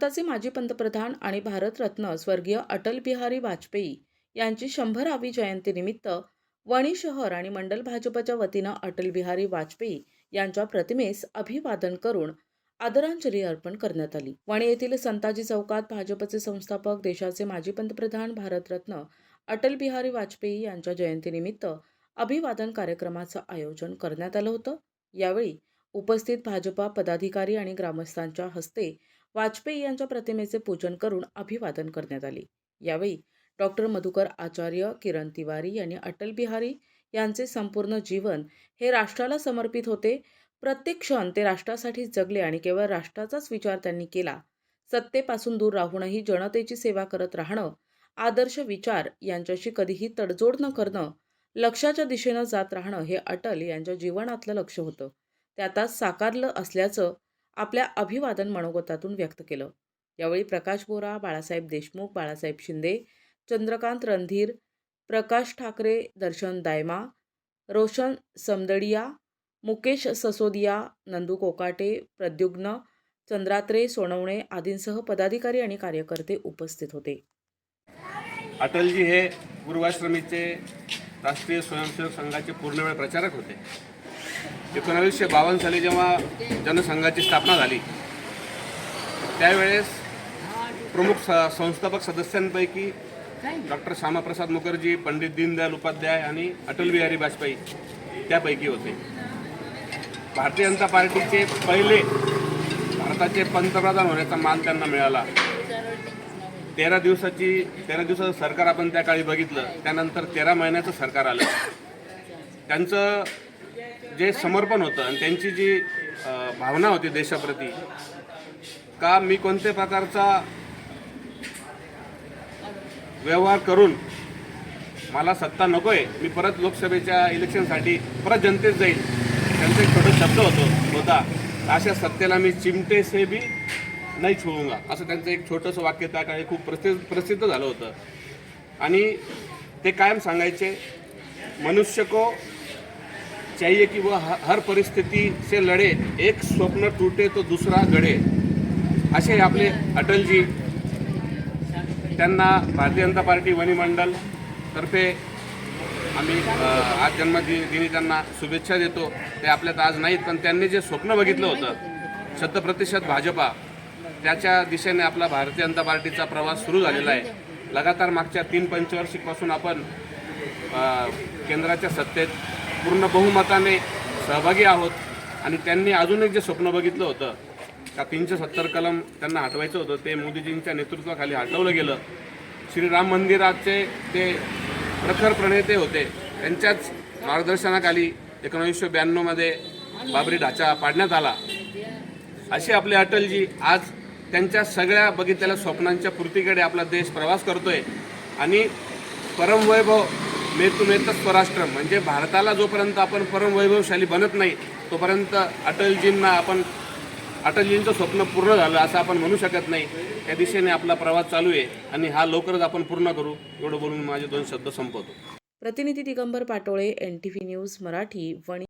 भारताचे माजी पंतप्रधान आणि भारतरत्न स्वर्गीय अटल बिहारी वाजपेयी यांची शंभरावी जयंतीनिमित्त वणी शहर आणि मंडल भाजपच्या वतीनं अटल बिहारी वाजपेयी यांच्या प्रतिमेस अभिवादन करून आदरांजली अर्पण करण्यात आली. वणी येथील संताजी चौकात भाजपचे संस्थापक देशाचे माजी पंतप्रधान भारतरत्न अटल बिहारी वाजपेयी यांच्या जयंतीनिमित्त अभिवादन कार्यक्रमाचं आयोजन करण्यात आलं होतं. यावेळी उपस्थित भाजपा पदाधिकारी आणि ग्रामस्थांच्या हस्ते वाजपेयी यांच्या प्रतिमेचे पूजन करून अभिवादन करण्यात आले. यावेळी डॉक्टर मधुकर आचार्य किरण तिवारी यांनी अटल बिहारी यांचे संपूर्ण जीवन हे राष्ट्राला समर्पित होते. प्रत्येक क्षण ते राष्ट्रासाठी जगले आणि केवळ राष्ट्राचाच विचार त्यांनी केला. सत्तेपासून दूर राहूनही जनतेची सेवा करत राहणं आदर्श विचार यांच्याशी कधीही तडजोड न करणं लक्षाच्या दिशेनं जात राहणं हे अटल यांच्या जीवनातलं लक्ष होतं. ते आता साकारलं असल्याचं आपल्या अभिवादन मनोगतातून व्यक्त केलं. यावेळी प्रकाश बोरा बाळासाहेब देशमुख बाळासाहेब शिंदे चंद्रकांत रणधीर प्रकाश ठाकरे दर्शन दायमा रोशन समदडिया मुकेश ससोदिया नंदू कोकाटे प्रद्युग्न चंद्रात्रे सोनवणे आदींसह पदाधिकारी आणि कार्यकर्ते उपस्थित होते. अटलजी हे पूर्वाश्रमीचे राष्ट्रीय स्वयंसेवक संघाचे पूर्णवेळ प्रचारक होते. एकोणावीसशे बावन्न साली जेव्हा जनसंघाची स्थापना झाली त्यावेळेस प्रमुख स संस्थापक सदस्यांपैकी डॉक्टर श्यामाप्रसाद मुखर्जी पंडित दीनदयाल उपाध्याय आणि अटल बिहारी वाजपेयी त्यापैकी होते. भारतीय जनता पार्टीचे पहिले भारताचे पंतप्रधान होण्याचा मान त्यांना मिळाला. तेरा दिवसाची तेरा दिवसाचं सरकार आपण त्या काळी बघितलं त्यानंतर तेरा महिन्याचं सरकार आलं. त्यांचं जे समर्पण होतं आणि त्यांची जी भावना होती देशाप्रती का मी कोणत्या प्रकारचा व्यवहार करून मला सत्ता नको आहे मी परत लोकसभेच्या इलेक्शनसाठी परत जनतेत जाईल त्यांचा एक छोटा शब्द होतो होता अशा सत्तेला मी चिमटे से बी नाही छोडूंगा असं त्यांचं एक छोटंसं वाक्य त्या काळी खूप प्रसिद्ध प्रसिद्ध झालं होतं. आणि ते कायम सांगायचे मनुष्य को चाहिए कि वह ह- हर परिस्थिती से लढे एक स्वप्न टूटे तो दुसरा घडे असे आपले अटलजी त्यांना भारतीय जनता पार्टी वनिमंडल तर्फे आम्ही आज जन्मदिनी त्यांना शुभेच्छा देतो. ते आपल्यात आज नाहीत पण त्यांनी जे स्वप्न बघितलं होतं शतप्रतिशत भाजपा त्याच्या दिशेने आपला भारतीय जनता पार्टीचा प्रवास सुरू झालेला आहे. लगातार मागच्या तीन पंचवार्षिकपासून आपण केंद्राच्या सत्तेत पूर्ण बहुमताने सहभागी आहोत. आणि त्यांनी अजून एक जे स्वप्न बघितलं होतं का तीनशे सत्तर कलम त्यांना हटवायचं होतं ते मोदीजींच्या नेतृत्वाखाली हटवलं गेलं. श्रीराम मंदिराचे ते प्रखर प्रणेते होते. त्यांच्याच मार्गदर्शनाखाली एकोणीसशे ब्याण्णवमध्ये बाबरी ढाचा पाडण्यात आला. असे आपले अटलजी आज त्यांच्या सगळ्या बघितलेल्या स्वप्नांच्या पूर्तीकडे आपला देश प्रवास करतोय. आणि परमवैभव मेतुमेत स्वराष्ट्र म्हणजे भारताला जोपर्यंत आपण परमवैभवशाली बनत नाही तोपर्यंत अटलजींना आपण अटलजींचं स्वप्न पूर्ण झालं असं आपण म्हणू शकत नाही. त्या दिशेने आपला प्रवास चालू आहे आणि हा लवकरच आपण पूर्ण करू. एवढं बोलून माझे दोन शब्द संपवतो. प्रतिनिधी Digambar Patole N T V news Marathi Wani